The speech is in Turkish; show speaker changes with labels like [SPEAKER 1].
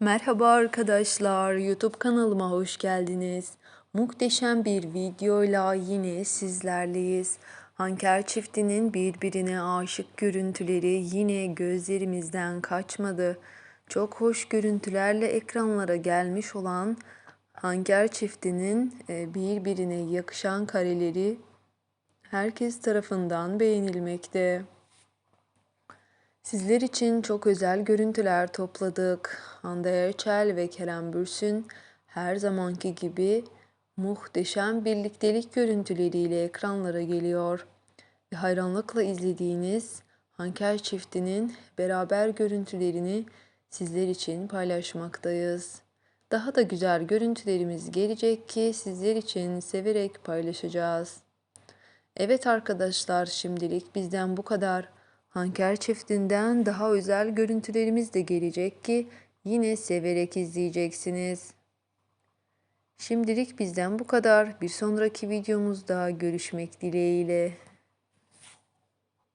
[SPEAKER 1] Merhaba arkadaşlar, YouTube kanalıma hoş geldiniz. Muhteşem bir videoyla yine sizlerleyiz. Hanker çiftinin birbirine aşık görüntüleri yine gözlerimizden kaçmadı. Çok hoş görüntülerle ekranlara gelmiş olan Hanker çiftinin e, birbirine yakışan kareleri herkes tarafından beğenilmekte. Sizler için çok özel görüntüler topladık. Hande Erçel ve Kerem Bürsin her zamanki gibi muhteşem birliktelik görüntüleriyle ekranlara geliyor. Ve hayranlıkla izlediğiniz Hanker çiftinin beraber görüntülerini sizler için paylaşmaktayız. Daha da güzel görüntülerimiz gelecek ki sizler için severek paylaşacağız. Evet arkadaşlar şimdilik bizden bu kadar. Hanker çiftinden daha özel görüntülerimiz de gelecek ki yine severek izleyeceksiniz. Şimdilik bizden bu kadar. Bir sonraki videomuzda görüşmek dileğiyle.